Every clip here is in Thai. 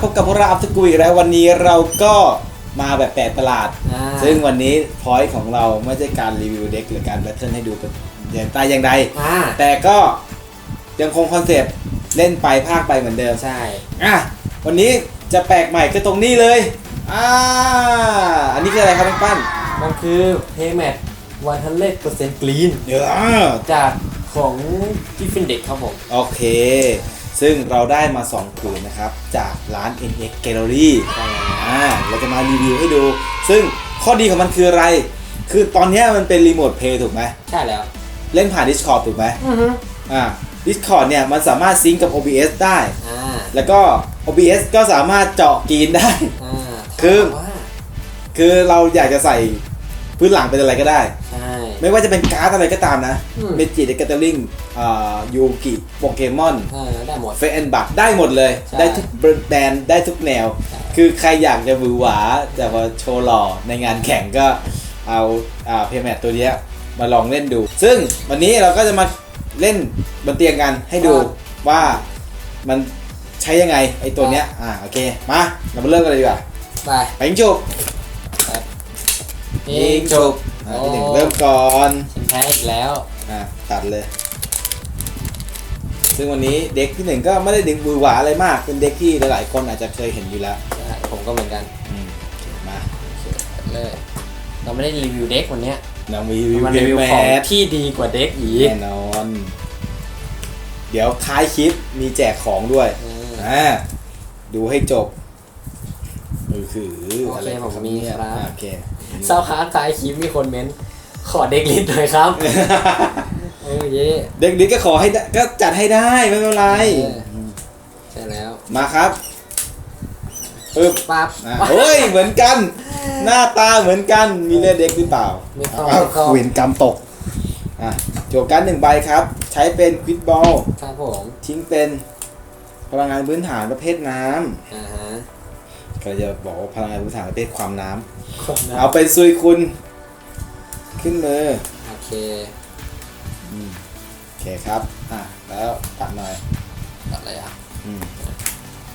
สวัสดีครับพบกับพวกเราอัพทกุยอีกแล้ววันนี้เราก็มาแบบแปลกประหลาด อ่า ซึ่งวันนี้พอยต์ของเราไม่ใช่การรีวิวเด็กหรือการแบทเทิลให้ดูเป็นอย่างใดอย่างใด อ่าแต่ก็ยังคงคอนเซปต์เล่นไปภาคไปเหมือนเดิม ใช่ อะ วันนี้จะแปลกใหม่คือตรงนี้เลย อ่า อันนี้คืออะไรครับน้องปั้นมันคือ Paymat 100% Green เดี๋ยวจากของที่ฟินเด็กครับผม โอเค ซึ่งเราได้มา2ผืนนะครับ จากร้าน NX Gallery ใช่แล้วอ่าเราจะมารีวิวให้ดู ซึ่งข้อดีของมันคืออะไร คือตอนเนี้ยมันเป็นรีโมทเพย์ถูกไหมใช่แล้ว เล่นผ่าน Discord ถูกไหมอือฮึอ่า Discord เนี่ยมันสามารถซิงก์กับ OBS ได้อ่าแล้วก็ OBS ก็สามารถเจาะกรีนได้อ่าคือถามว่าคือเราอยากจะใส่ พื้นหลังเป็นอะไรก็ได้ ใช่ ไม่ว่าจะเป็นการ์ดอะไรก็ตามนะอืม เมจิเดกเตอร์ลิงอ่ายูกิโปเกมอนอ่าได้หมด เฟนบักได้หมดเลย ใช่ได้ทุกแบรนด์ได้ทุกแนว ใช่ คือใครอยากจะหวือหวาแต่ว่าโชว์หล่อในงานแข่งก็เอาอ่าเพย์แมทตัวเนี้ยมาลองเล่นดู ซึ่งวันนี้เราก็จะมาเล่นบนเตียงกันให้ดูว่ามันใช้ยังไงไอตัวเนี้ยอ่าโอเคมาเรามาเริ่มกันเลยดีกว่าไป ไปยิงจุบ ยิงจบอ่าที่หนึ่งเริ่มก่อนฉันแพ้อีกแล้ว อ่าตัดเลย ซึ่งวันนี้เด็กที่หนึ่งก็ไม่ได้ดึงบือหวาอะไรมาก เป็นเด็กที่หลายๆคนอาจจะเคยเห็นอยู่แล้วใช่ผมก็เหมือนกันอืมมาเลยเราไม่ได้รีวิวเด็กวันเนี้ยน้องมีรีวิวมันเพรีวิวย์แมของทที่ดีกว่าเด็กอีกแน่นอน เดี๋ยวท้ายคลิปมีแจกของด้วย อืมอ่าดูให้จบ มือคือโอเคอะไรผมมีเนี่ยครับอ่าโอเคเศร้าค้าขายคลิปมีคนเม้นขอเด็กลิสต์หน่อยครับเออเย่เด็กดีก็ขอให้ได้ก็จัดให้ได้ไม่เป็นไร เออใช่แล้วมาครับปึ๊บปั๊บอะเฮ้ยเหมือนกัน หน้าตาเหมือนกันมีเลือดเด็กหรือเปล่า ไม่ต้องอ้าวไม่ต้องเวียนกรรมตก อะโจทย์การดหนึ่งใบครับ ใช้เป็นควิดบอล ครับผมทิ้งเป็นพลังงานพื้นฐานประเภทน้ำอ่าฮะ ก็จะบอกว่าพลังงานพื้นฐานประเภทความน้ำคนนะเอาเป็นซุยคุณ ขึ้นมือโอเคอืมโอเคครับ อะ แล้วตัดหน่อยอะไรอะอืม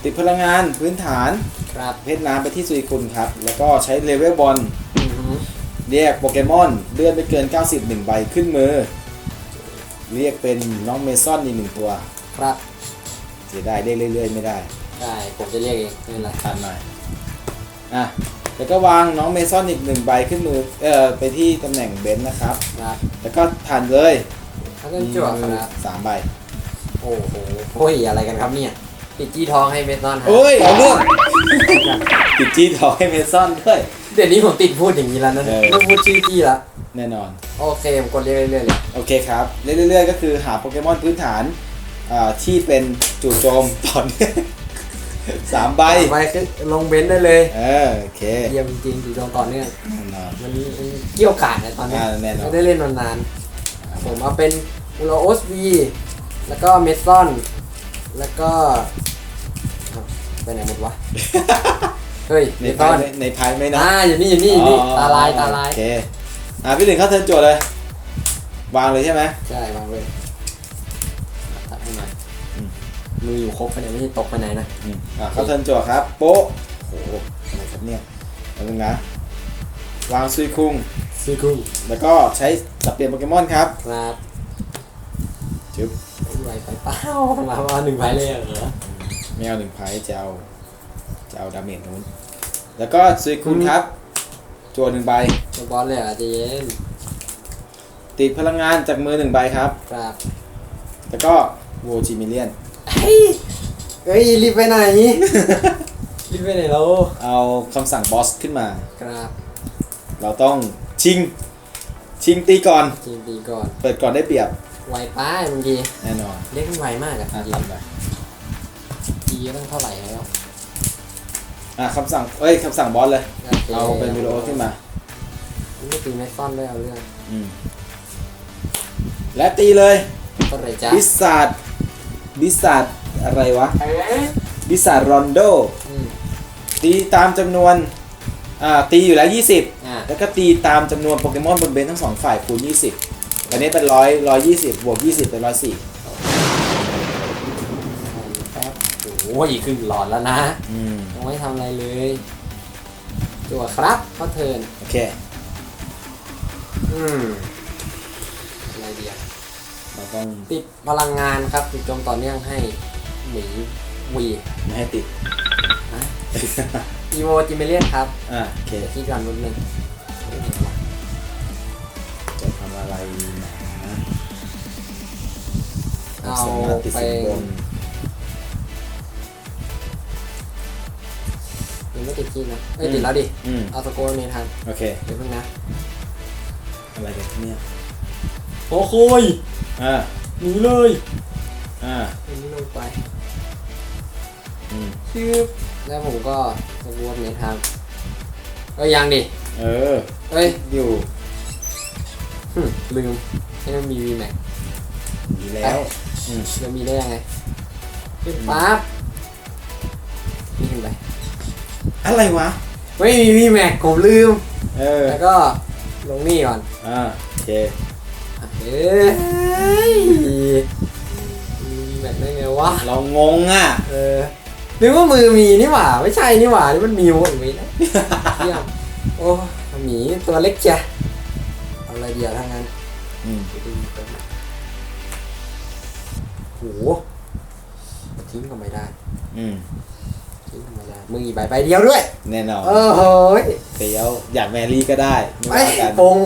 ติดพลังงานพื้นฐานครับประเพศน้ำไปที่ซุยคุณครับ แล้วก็ใช้เลเวลบอลอือฮึเรียกโปเกมอนเลื่อนไปเกิน 90หนึ่งใบขึ้นมือ เรียกเป็นน้องเมซอนอีกหนึ่งตัว ครับเสียได้เรียกเรื่อยๆไม่ได้ได้ผมจะเรียกเองไม่เป็นไรทันหน่อย อะแล้วก็วางน้องเมซอนอีกหนึ่งใบขึ้นมือเอ่อไปที่ตำแหน่งเบนซ์นะครับครับแล้วก็ทันเลยแล้วก็จั่วครับสามใบโอ้โหโอ้ยอะไรกันครับเนี่ยปิดจี้ท้องให้เมทอนฮะโอ้ยเอาเรื่องติดจี้ทองให้เมซอนด้วย เดี๋ยวนี้ผมติดพูดอย่างนี้แล้วนะเออไม่พูดชื่อจี้ละแน่นอน โอเคผมกดเรียกเรื่อยๆเลยโอเคครับ เรื่อยๆก็คือหาโปเกมอนพื้นฐานอ่าที่เป็นจู่โจมต่อเนื่อง สามใบไปคือลงเบนซ์ได้เลยเออโอเคเยี่ยมจริงๆอยู่ตรงต่อเนื่องแน่นอน มันมันเกี่ยวกาดนะตอนนี้อ่าแน่นอน ไม่ได้เล่นมานานผมเอาเป็นอูโรโอสวีแล้วก็เมซอนแล้วก็อ้าวไปไหนหมดวะ เฮ้ยในเมซพาอยนในในพายไหมนะอ่าอยู่นี่อยู่นี่อยู่นี่อ๋อตาลายตาลายโอเคอะพี่หนึ่งเข้าเทิร์นโจทย์เลย วางเลยใช่ไหมใช่วางเลย มมืออยู่ครบไปไหนไม่ใช่ตกไปไหนนะอืมอะเข้าเทิร์นโจทย์ครับ โป๊ะโอ้โหอะไรครับเนี่ยแล้วนึงนะวางซุยคุง ซีกุ้งแล้วก็ใช้สับเปลี่ยนโปเกมอนครับครับจึ๊บไหวไปเปล่ามามาหนึ่งใบเลยเหรอไม่เอาหนึ่งไพ่จะเอาจะเอาดาเมจนู้น แล้วก็ซุยคุงครับจวดหนึ่งใบตัวบอสเลยเหรอะใจเย็นติดพลังงานจากมือหนึ่งใบครับ ครับแล้วก็โวจิมิเลียน เฮ้ยเฮ้ยรีบไปไหนรีบไปไหนเราเอาคำสั่งบอสขึ้นมา ครับเราต้องชิง ชิงตีก่อนจีนดีก่อนเปิดก่อนได้เปรียบไวป้ายบางทีแน่นอนเล็กมันไวมากอะอะจริงทำไปจีก็ต้องเท่าไหร่แล้วอะคำสั่งเอ้ยคำสั่งบอสเลยโคเอาเป็นมิโลขึ้นมา ไม่ตีไม่ซ่อนด้วยเอาเรื่องอืมและตีเลยต้นไรจ้าบิสซาด บิสซาดอะไรวะบิสซาดรอนโดอืมตีตามจำนวนอ่าตีอยู่แล้ว 20อ่าแล้วก็ตีตามจำนวนโปเกมอนบนเบนทั้งสองฝ่ายคูณ 20 อันนี้เป็นร้อยร้อยยี่สิบบวกยี่สิบเป็นร้อยสี่แป๊บโอ้โหอ้ยขึ้นหลอดแล้วนะอืมยังไม่ทำอะไรเลยจั่วครับก็เทิร์นโอเค อืมอะไรเดียว เรา ต้องติดพลังงานครับติดโจมต่อเนื่องให้หมีวีไม่ให้ติดอีโวจิเมเลียนครับอะโอเคที่ก่อนนิดนึงไม่เห็นว่ะจะทำอะไรนะเอาสามารถติดไปสินบนยังไม่ติดที่นะเอ้ยอืมติดแล้วดิอืมเอาสโกนเมทันโอเคเดี๋ยวเพิ่งนะอะไรกันเนี่ยโอ้คุย อ่าหนีเลย อ่าอันนี้ลงไปอืมชืบแล้วผมก็สโกนเมทันเอ้ยยังดิเออ เอ้ยอยู่หึลืมให้มันมีวีแม็กอยู่แล้วอืมจะมีได้ยังไงขึ้นปั๊บนี่ขึ้นไปอะไรวะ ไม่มีวีแม็กผมลืม เออ แล้วก็ลงนี่ก่อน อ่าโอเค เอ้ยมีวีแม็กได้ไงวะ เรางงอะ เออนึกว่ามือมีนี่หว่า ไม่ใช่นี่หว่า นี่มันมิวอย่างนี้นะเยี่ยมโอ้หมีตัวเล็กจ้ะเอาอะไรเดียวทั้งนั้นอืมไปดูกันโหทิ้งก็ไม่ได้ อืมทิ้งก็ไม่ได้ มืออีกใบใบเดียวด้วย แน่นอนเออโหยเดี๋ยวอยากแมรี่ก็ได้ไม่ไปว่ากันปง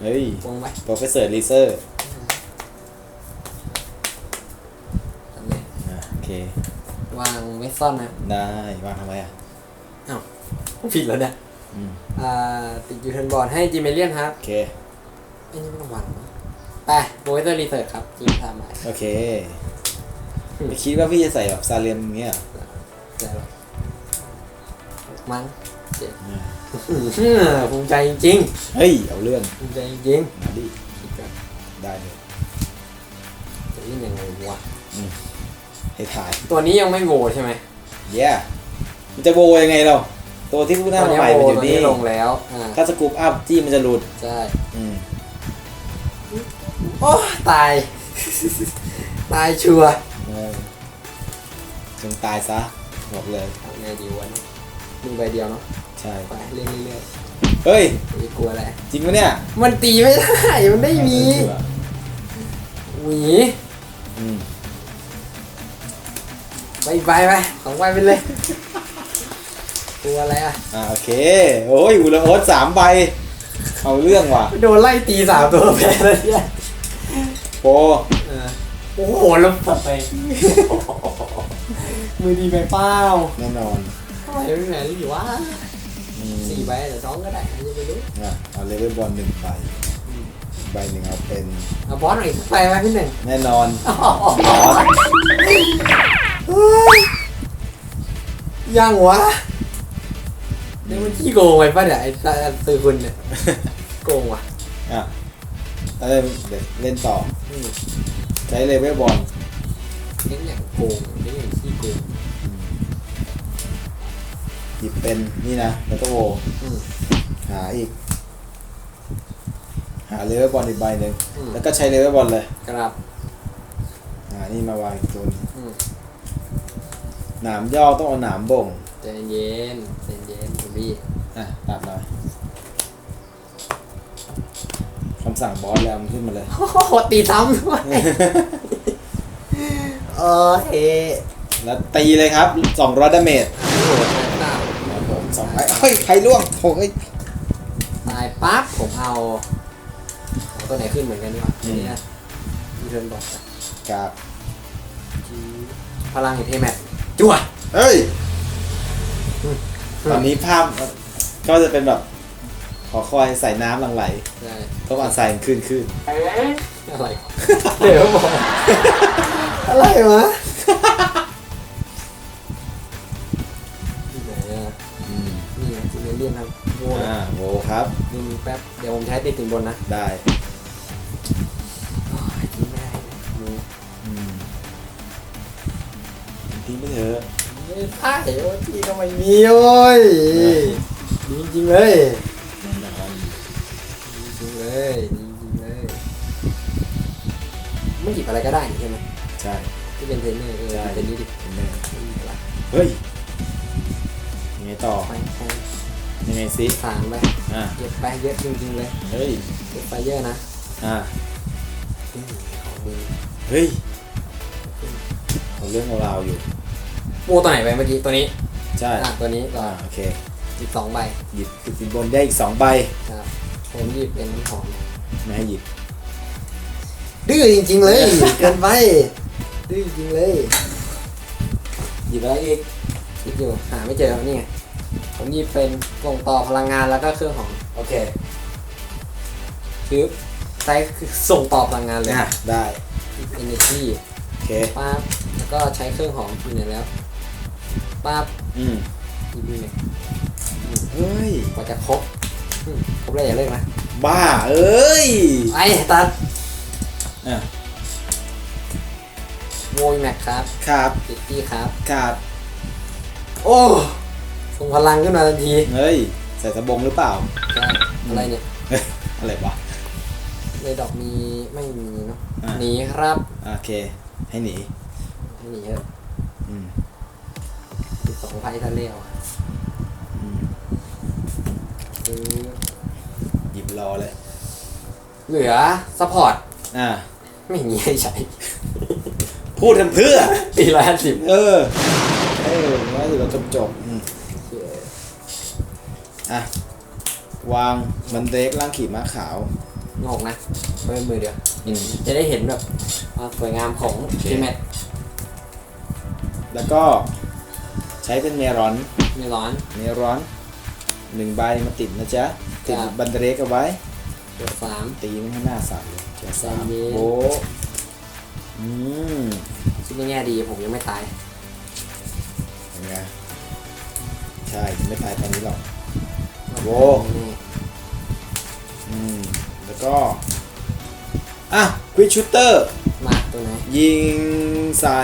เฮ้ยปงไปโปรเฟสเซอร์ลีเซอร์ทำเลยอะโอเค วางเมสซ่อนนะได้วางทำไมอะ ผิดแล้วเนี่ยอืม อ่าติดยูเทิร์นบอร์ดให้จิเมเลียนครับโอเค ไอ้นี่ไม่ต้องวางนะไปโบยเตอร์รีเสิร์ชครับจีมทำใหม่โอเคไม่คิดว่าพี่จะใส่แบบซาเลียมอย่างเงี้ยเหรอได้หรอมันเจ็บอะ อื้อภูมิใจจริงเฮ้ย เอาเรื่องๆภูมิใจจริงมาดิๆคิดก่อนได้เลยจะเล่นยังไงวะให้ถ่ายตัวนี้ยังไม่โบใช่ไหมเย้มันจะโบยังไงเรา ตัวที่พูดหน้าตัวมานี้ใหม่โบมันอตัวยู่นี้นี่ลงแล้วอ่าถ้าสกูปอัพจี้มันจะหลุด ใช่อืมโอ้ตาย ตายชัวร์เออจงตายซะบอกเลยทำไงดีวะเนี่ยมึงใบเดียวเนาะ ใช่ไปเล่นเรื่อยเฮ้ย ๆไม่กลัวอะไร จริงปะเนี่ยมันตีไม่ได้ มันไม่มีหวีอืมไปไปไปสองใบไปเลย กลัวอะไรอะ อ่าโอเค โอ้ยอุลโอสสามใบ เอาเรื่องว่ะโดนไล่ตีสามตัวแพ้แล้วเนี่ยโปรเออโอ้โหแล้วสับไป มือดีไปเปล่าแน่นอนทำไมไม่ไหนหรือวะอืม สี่ใบแต่น้องก็ได้ใครจะไปรู้อะเอาเลเวลบอลหนึ่งใบอีกใบหนึ่งเอาเป็นเอาบอสหน่อยสักใบไหมพี่หนึ่งแน่นอนอ๋อบอสเฮ้ยยังวะนี่มันขี้โกงไปป่ะเนี่ยไอ้ตาตือคุณเนี่ยโกงว่ะอะเอ้ยเดี๋ยวเล่นต่อ อืมใช้เลเวลบอลเล่นอย่างโกงเล่นอย่างขี้โกง หยิบเป็นนี่นะแล้วก็โวอืม หาอีก หาเลเวลบอลอีกใบหนึ่งอืม แล้วก็ใช้เลเวลบอลเลยครับ หานี่มาวางอีกตัวหนึงอืม หนามย่อต้องเอาหนามบ่งใจเย็นใจเย็นคุณพี่อะตัดหน่อยคำสั่งบอสแล้วมันขึ้นมาเลย โอ้โหตีซ้ำด้วยโอเคแล้วตีเลยครับ200ดาเมจ เฮ้ยใครล่วงโถ่เอ้ยตายปั๊บผมเอาเอาตัวไหนขึ้นเหมือนกันดีกว่าอืมนี่นะมีเทิร์นบอกครับ พลังแห่งเทแมทจั่วเอ้ยอืมตอนนี้ภาพก็จะเป็นแบบ ขอคอยใส่น้ำหลังไหลได้ต้องอ่านใส่ขึ้นขึ้นอะไรเดี๋ยวบอกอะไรวะ โวครับนี่แป๊บ เดี๋ยวผมใช้ติดถึงบนนะได้โอ้ยทิ้งไม่ได้มืออืมทิ้งไปเถอะไม่ได้โอ้ยที่ก็ไม่มีโอ้ยดีจริงๆเลยแน่นอนดีจริงเลยดีจริงเลยไม่หยิบอะไรก็ได้นี่ใช่ไหมใช่ ที่เป็นเทรนเนอร์เออใช่ เป็นนี้ดิเป็นแน่ไม่มีอะไรเฮ้ยยังไงต่อ ไปไป ยังไงซิสามไปอ่าเก็บไปเยอะจริงๆเลยเฮ้ยเก็บไปเยอะนะอ่าอืมของดีเฮ้ยเอาเรื่องเอาราวอยู่โมตัวไหนไปเมื่อกี้ตัวนี้ใช่อะตัวนี้ก็อ่าโอเคอีกสองใบหยิบติดสินบนได้อีกสองใบครับผมหยิบเป็นน้ำหอมไม่ให้หยิบดื้อจริงๆเลย เกินไปดื้อจริงๆเลยหยิบอะไรอีกคิดอยู่หาไม่เจอนี่ไง ผมหยิบเป็นส่งต่อพลังงานแล้วก็เครื่องหอมโอเคคือใช้คือส่งต่อพลังงานเลยอะได้ energy โอเคปั๊บแล้วก็ใช้เครื่องหอมอยู่ไหนแล้วปั๊บอืมอีกนิดหนึงเฮ้ยกว่าจะครบอืมครบแล้วอย่าเลิกนะบ้าเอ้ยไอ้ตัดอะโมยแม็กครับครับติดตี้ครับ ครับ โอ้ ส่งพลังขึ้นมาทันทีเฮ้ยใส่สบงหรือเปล่า ใช่อะไรเนี่ยเฮ้ยอะไรวะในดอกมีไม่มีเนาะอะ หนีครับโอเค ให้หนีไม่หนีเถอะอืมสิบสองไพ่ทะเลวอะอืมคือหยิบรอเลย เหลือซัพพอร์ตอ่า ไม่มีให้ใช้ พูดทำเพื่อปีละห้าสิบเออ เออว่าเราจบจบๆอืม อะ วางมันเด็กล่างขีดม้าขาวงอกนะเพิ่มมือเดียว อืม จะได้เห็นแบบความสวยงามของโอเค ทีแมทแล้วก็ใช้เป็นเมรอนมีร้อน เมรอนหนึ่งใบมาติดนะจ๊ะ ติดครับ บันเดเรกเอาไว้ตัวสาม ตีมันให้หน้าสั่นเลยเจ้าสามใจเย็น โบะอืมคิดในแง่ดีผมยังไม่ตายเห็นไงใช่ไม่ตายตอนนี้หรอก โว้นี่อืมแล้วก็ อะควิชชูเตอร์ มาตัวไหนยิงใส่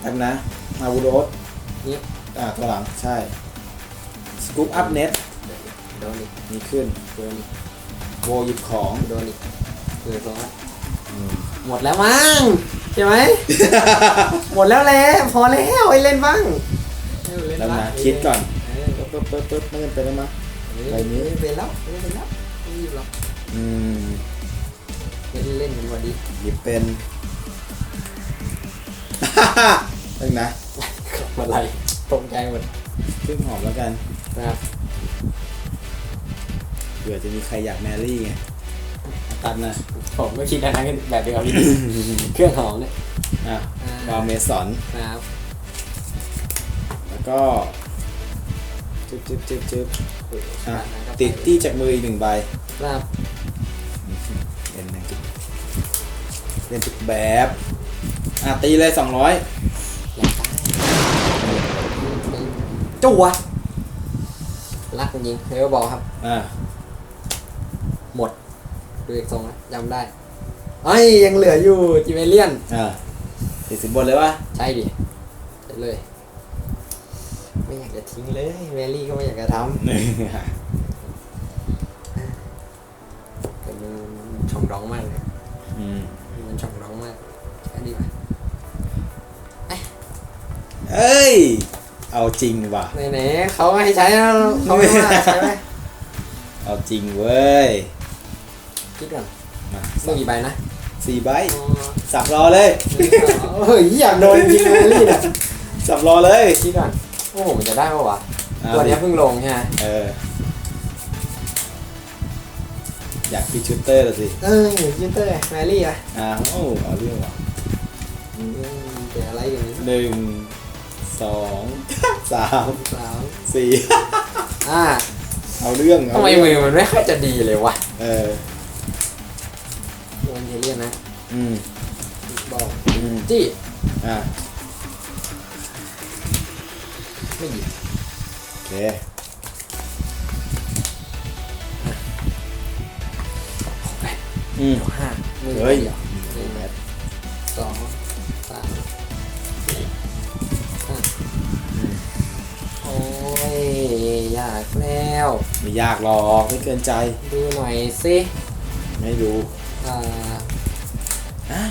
แบบนะอาวูโรสนี่อ่าตัวหลัง ใช่สกูปอัพเน็ตโดนอีกมีขึ้นโดนอีกโวหยิบของโดนอีกเกิดร้อนอืมหมดแล้วมั้งใช่ไหม หมดแล้วแหละพอแล้วไอ้เล่นบ้างเออเนแล้วบ้างนะคิดก่อนเออ ปึ๊บปึ๊บปึ๊บไม่เป็นไรมั้ยใบนี้ ไม่เป็นแล้วไม่เป็นแล้วไม่หยิบหรอกอืมเล่นเล่นกันวันดีหยิบเป็นเรื่องนะอะไรตกใจหมดพึ่งหอมแล้วกันนะครับเผื่อจะมีใครอยากแมรี่ไงตัดนะผมก็คิดอันนั้นแบบเดียวกับพี่ เครื่องหอมเนี่ยอะอ่าวาเมสอนนะครับแล้วก็ จึ๊บจึ๊บจึ๊บจึ๊บอะติดที่จากมืออีกหนึ่งใบครับเล่นนะเล่นทุกแบบอะตีเลยสองร้อยอยากได้จั่วรักจริงๆเฮลบอกครับอะหมดดูอีกทรงนะจำได้ไอ้ยังเหลืออยู่จิเมเลียนอะติดสินบนเลยวะใช่ดิเลย ไม่อยากจะทิ้งเลย แมรี่ก็ไม่อยากจะทำแต่มันช่องร้องมากเลยอืมมันช่องร้องมากแค่นี้ไปเอ้ย เอาจริงว่ะไหนๆเขาให้ใช้แล้วเขาไม่ว่าใช่ไหมเอาจริงเว้ยคิดก่อนมาเมื่อกี่ใบนะสี่ใบอ๋อสับรอเลยเฮ้ยอยากโดนจริงๆแมรี่เนี่ยสับรอเลยคิดก่อนโอ้โหมันจะได้ปะวะเอาตัวเนี้ยดิเพิ่งลงใช่ไหมเออ อยากพิชชูเตอร์ละสิ เออยูเตอร์แมรี่อะอ้าวเอาเรื่องว่ะอืมเป็นอะไรอย่างนี้หนึ่งสองสามสามสี่อ่าเอาเรื่องเอาทำไมเรื่องมือมันไม่ค่อยจะดีเลยวะเออ โดนเทเลียนนะอืมบอกอืม จี้อะ ไม่หยิบโอเคอืมเดี๋ยวห้ามือเฮ้ยเดียวหนึ่งสองสามสี่ห้าโอ้ยอยากแล้ว ไม่ยากหรอกไม่เกินใจ ดูหน่อยสิไม่ดูอ่าอ้าว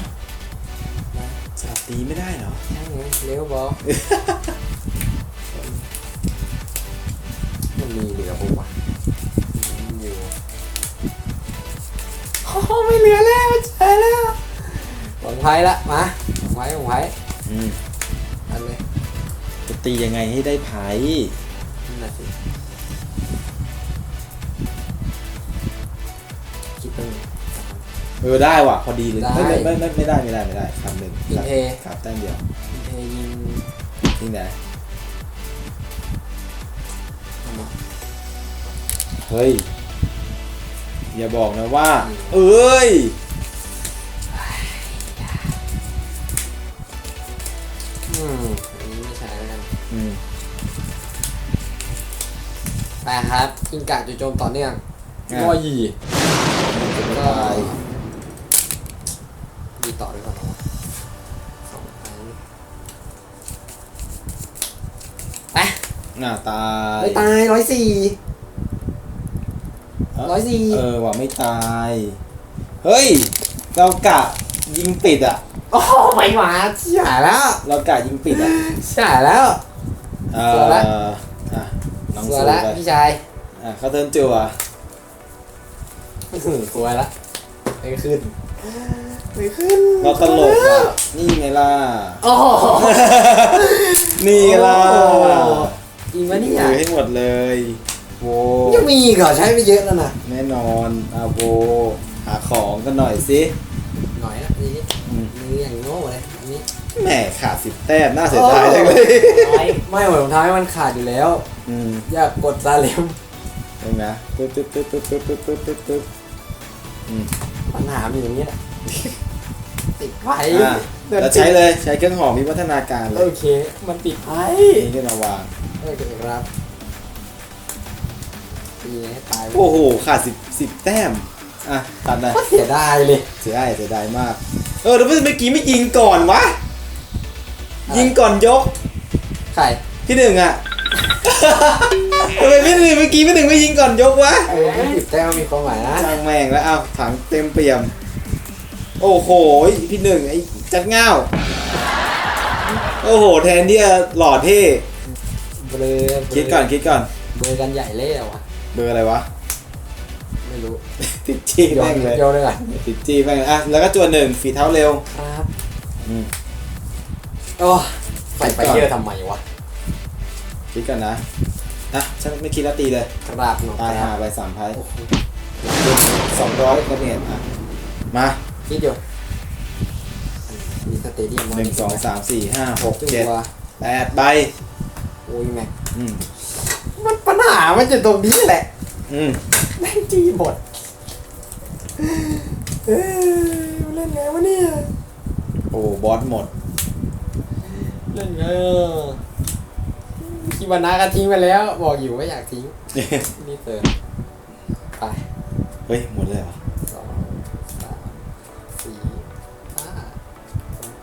นะสลับตีไม่ได้เหรอใช่ไงเร็วบอ มันมีเหลือปุ๊บวะมีอยู่โอ้ไม่เหลือแล้วใช่แล้วหวังไพ่ละมาหวังไพ่หวังไพ่อืมอันเลยจะตียังไงให้ได้ไพ่นั่นน่ะสิคิดตรงนี้เออได้ว่ะ พอดีเลยได้ไม่ไม่ไม่ไม่ได้ไม่ได้ไม่ได้คำหนึ่งอินเท ครับแต้มเดียวอินเทยิง จริงไห เฮ้ย อย่าบอกนะว่า เอ้ย อืมอันนี้ไม่ใช่แล้วกันอืมไปครับกินกะจู่โจมต่อเนื่องอะงอหยีจะไม่ตายดีต่อดีกว่าเนาะสองครั้งไปหน้าตาย ไม่ตายร้อยสี่เร้อยสี่เออว่ะไม่ตาย เฮ้ย เรากะยิงปิดอะ โอ้ไม่หมาเสียแล้วเรากะยิงปิดอะเสียแล้ว เอสวยละออะลองสวยสู้แล้วไปพี่ชายอะเขาเทิร์นจัวอื้อหือสวยละไม่ขึ้นไม่ขึ้นเราตลกอะนี่ไงล่ะ โอ้โห นี่ไงล่ะโอ้จริงปะเนี่ย ถือให้หมดเลย โวยังมีอีกเหรอใช้ไปเยอะแล้วนะแน่นอนอาโวหาของกันหน่อยสิหน่อยนะนี่อืมมืออย่างโง่เลยอันนี้แหมขาดสิบแต้มน่าเสียดายจังเลยไม่ไม่เหมือนรองเท้าให้มันขาดอยู่แล้ว อืมอยากกดซาเลมเห็นไหมตึ๊ดตึ๊ดตึ๊ดตึ๊ดตึ๊ดตึ๊ดตึ๊ดตึ๊ดอืมปัญหามีอย่างนี้แหละติดไฟอะแล้วใช้เลยใช้เครื่องหอมมีพัฒนาการเลโอยเค มันติดไฟนี่ก็มาวาง โอเคครับ ตีให้ตายไปโอ้โหขาดสิบสิบแต้ม อะตัดเลยก็เสียดายเลยเสียดายเสียดายมาก เออแล้วเมื่อกี้ไม่ยิงก่อนวะอะไรยิงก่อนยกไข่พี่หนึ่งอะ ทำไมพี่หนึ่งเมื่อกี้พี่หนึ่งไม่ยิงก่อนยกวะเออติดแต้มมีความหมายนะช่างแม่งแล้วอ้าวถังเต็มเปี่ยม โอ้โหพี่หนึ่งไอ้จัดเง่าโอ้โห แทนที่จะหล่อเท่เบลอคิดก่อนคิดก่อน เบลอกันใหญ่เล่วะ เบอร์อะไรวะ ไม่รู้ติดจี้โยนแม่งเลยโยนเลยก่อนติดจี้แม่งอะแล้วก็จวนหนึ่งฝีเท้าเร็วครับอืมโอ้ใส่ไปเยอะทำไมวะคิดก่อนนะอะฉันไม่คิดแล้วตีเลยกราบหนอตายครัหาบไปสามพันโอ้โหสองร้อยกระเนียดอะมาคิดอยู่มีสเตเดียมหนึ่งสองสามสี่ห้าหกจุเจ็ดวแปดใบโอ้ยแม็กอืม มันปัญหามันจะตรงนี้แหละอืมแม่งจีหมดเอ้ยมันเล่นไงวะเนี่ย โอ้บอสหมด เล่นไงอะคิวานาก็ทิ้งไปแล้ว บอกอยู่ว่าอยากทิ้ง นี่เติมไปเฮ้ย หมดเลยเหรอสองสามสี่ห้าหก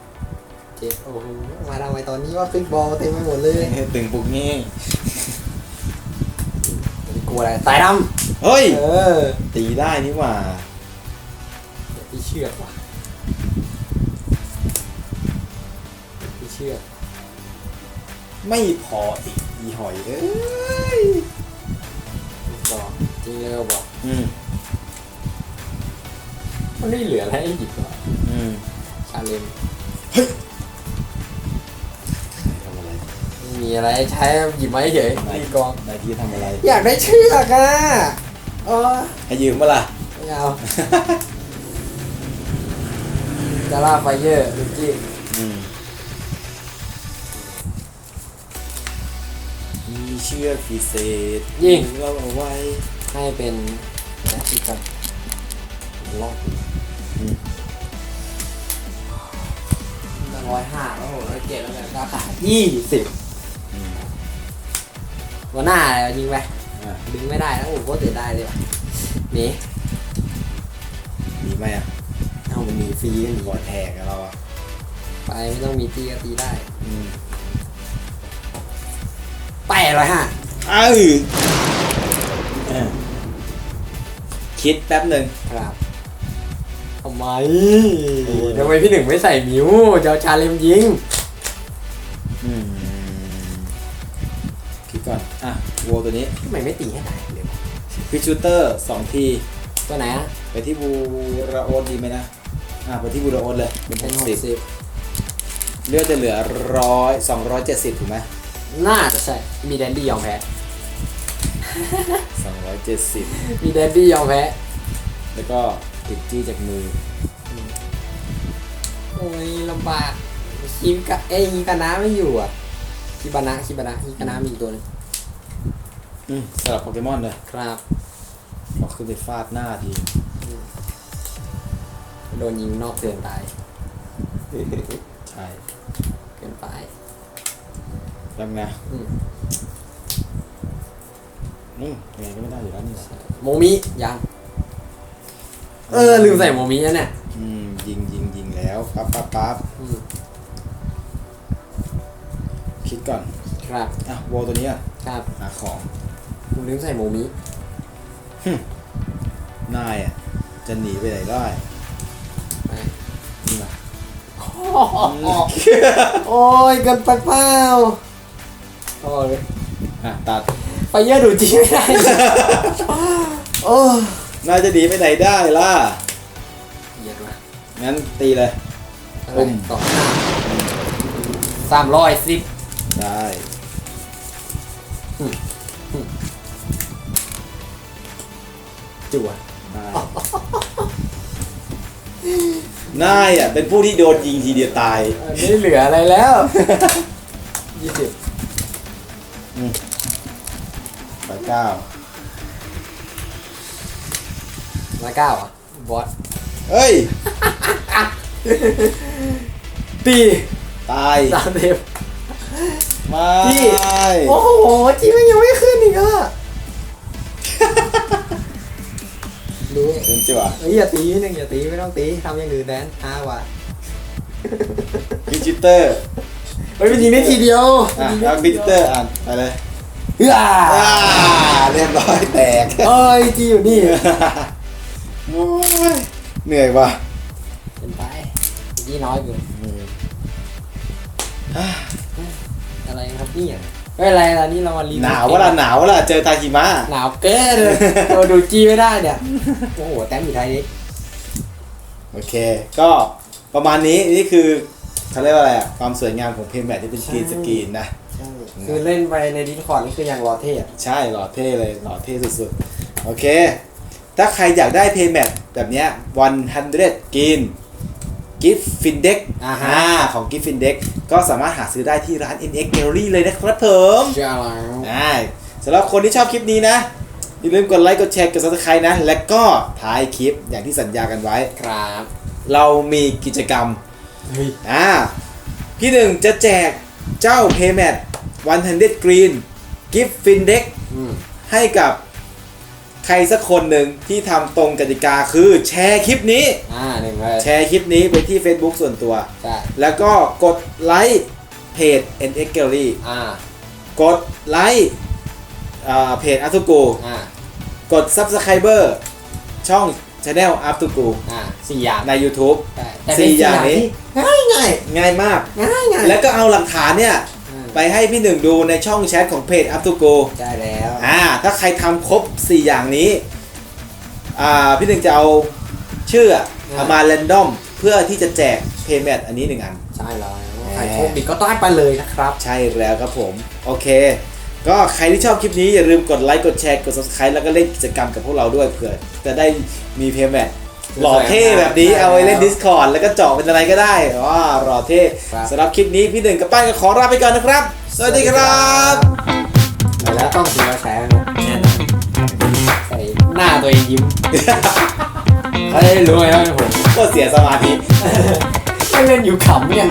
เจ็ดโอ้โหมาทำไมตอนนี้ว่าฟิกบอลเต็มไปหมดเลยตึงปุกงี้ก ลัวอะไรสายดเฮ้ยำเออตีได้นี่หว่า เดี๋ยวพี่เชือกว่ะเดี๋ยวพี่เชือกไม่พออีกอีหอยเอ้ยบอกจริงเลยบอกอืมมันไม่เหลืออะไรให้หยิบหรอกอืมชาเลนท ม่มีอะไรให้ใช้หยิบมาเฉยๆมีกอง นายที่ทำอะไร อยากได้เชือกอะเออให้ยืมมาล่ะ ไม่เอาจาร่าไฟเยอร์ลูกี้อืมมีเชือกพิเศษยิงเราเอาไว้ ให้เป็นนะคิดกันลอกร้อยห้าแล้วผมร้อยเจ็ดแล้วกันราคายี่สิบอืม วันหน้าอะไรยิงไปอะดึงไม่ได้แล้วโอ้โหโคตรเสียดายเลยว่ะนี่มีไหมอะเอามันมีฟรีกันบอดแหกอะเราอะไปไม่ต้องมีตีก็ตีได้อืมแปดร้อยห้าอ้าวอะคิดแป๊บหนึ่งครับทำไมทำไมพี่หนึ่งไม่ใส่มิวจะเอาชาเลมยิง ก่อน อะโวตัวนี้ทำไมไม่ตีให้ตายเลยวะพิชชูเตอร์สองทีตัวไหนอะไปที่บูราโอนดีไหมนะ อะไปที่บูราโอนเลย เป็นเป็นหหกกสิบสิบเลือดจะเหลือร้อยสองร้อยเจ็ดสิบถูกไหมน่าจะใช่ มีแดนดี้ยอมแพ้ สองร้อยเจ็ดสิบมีแดนดี้ยอมแพ้ แล้วก็ติดจี้จากมือ โอ้ยลำบากคิมกะเอ้ยฮิกานะไม่อยู่อะคิบานะคิบานะฮิกานะมีอีกตัวหนึง อืมสำหรับโปเกมอนเลยครับขอขึ้นไปฟาดหน้าทีโดนยิงนอกเตือนตายใช่เกินไปแล้วนะอืมอืมยังไงก็ไม่ได้อยู่แล้วนี่โมมิยังเออลืมใส่โมมินะเนี่ยอืมยิงยิงยิงแล้วปั๊บปั๊บปั๊บอืมคิดก่อนครับอะโวตัวนี้อะครับหาของ ผมลืมใส่โมมินายอะ จะหนีไปไหนได้ไปนี่มาโอ้ยเกินไปเปล่าโอ้ยอะตัด ไปเยอะดูจริงไม่ได้โอ้นายจะหนีไปไหนได้ล่ะ เยอะว่ะงั้นตีเลย อะไรต่อหน้าสามร้อยสิบได้ จั่วได้นายอะ เป็นผู้ที่โดนยิงทีเดียวตายไม่เหลืออะไรแล้ว ยี่สิบไปเก้าร้อยเก้าอะ บอสเอ้ย ตีตายสามสิบไม่พี่ โอ้โหจีมันยังไม่ขึ้นอีกอะ รู้เป็นจั่วเอ้ยอย่าตีนึงอย่าตีไม่ต้องตีทำอย่างอื่นแทนห้าว่ะพิจิเตอร์เฮ้ยมันยิงได้ทีเดียวอะเอาพิจิเตอร์อ่านไปเลยเฮ้ยอ่าเรียบร้อยแตกเอ้ยจีอยู่นี่โอ้ยเหนื่อยว่ะเป็นไปจีน้อยเกินอะไรครับเนี่ย ไม่เป็นไรล่ะนี่เรามารีหนาววะล่ะหนาววะล่ะเจอทาหิมะหนาวเกินเลยเราดูจีไม่ได้เนี่ย โอ้โหแต้มอยู่ไทยนี่โอเค ก็ประมาณนี้นี่คือเขาเรียกว่าอะไรอะความสวยงามของเพลงแบบที่เป็นกรีนสกรีนนะคือเล่นไปในดิสคอร์ดนี่คืออย่างรอเท่อะใช่หล่อเท่เลยหล่อเท่สุดๆ โอเค ถ้าใครอยากได้เพย์แมทแบบเนี้ย100กิน กิฟฟินเด็กอ่าฮะอ่าของกิฟฟินเด็กก็สามารถหาซื้อได้ที่ร้าน NX Gallery เลยนะครับผมเชื่อแล้วอ่าสำหรับคนที่ชอบคลิปนี้นะอย่าลืมกดไลค์กดแชร์กด subscribe นะ และก็ท้ายคลิปอย่างที่สัญญากันไว้ครับ เรามีกิจกรรมเฮ้ยอ่าพี่หนึ่งจะแจกเจ้า Paymat 100 Green Gift Findex อืมให้กับ ใครสักคนหนึ่งที่ทำตรงกติกาคือแชร์คลิปนี้ อ่าหนึ่งเลยแชร์คลิปนี้ไปที่ Facebook ส่วนตัว ใช่แล้วก็กดไลค์เพจ NX Gallery อ่ากดไลค์อ่าเพจ a r t u g o อ่ากด Subscriber ช่อง Channel a r t u g o อ่าสี่อย่างใน YouTube ใช่แต่สี่เป็นอย่างนี้ ง่ายง่ายง่ายมาก ง่ายง่ายแล้วก็เอาหลักฐานเนี่ย ไปให้พี่หนึ่งดูในช่องแชทของเพจ a r t u g o ใช่แล้วอ่าถ้าใครทำครบ 4 อย่างนี้อ่าพี่หนึ่งจะเอาชื่ออะเอามา r รนดอมเพื่อที่จะแจกเพย์แมทอันนี้หนึ่งอัน ใช่แล้วแหมใครโชคดีก็ได้ไปเลยนะครับ ใช่แล้วครับผม โอเค ก็ใครที่ชอบคลิปนี้อย่าลืมกดไลค์กดแชร์กด subscribe แล้วก็เล่นกิจกรรมกับพวกเราด้วยเผื่อจะได้มีเพย์แมท หล่อเท่แบบนี้เอาไว้เล่น Discord แล้วก็เจาะเป็นอะไรก็ได้ว้าหล่อเท่ครับ สำหรับคลิปนี้พี่หนึ่งกับป้านก็ขอลาไปก่อนนะครับ สวัสดีครับไปแล้วต้องสีมาแชร์นะใส่หน้าตัวเองยิ้มเขาจะได้รู้ไงว่าเป็นผมก็เสียสมาธิ ไม่เล่นอยู่ขำเนี่ย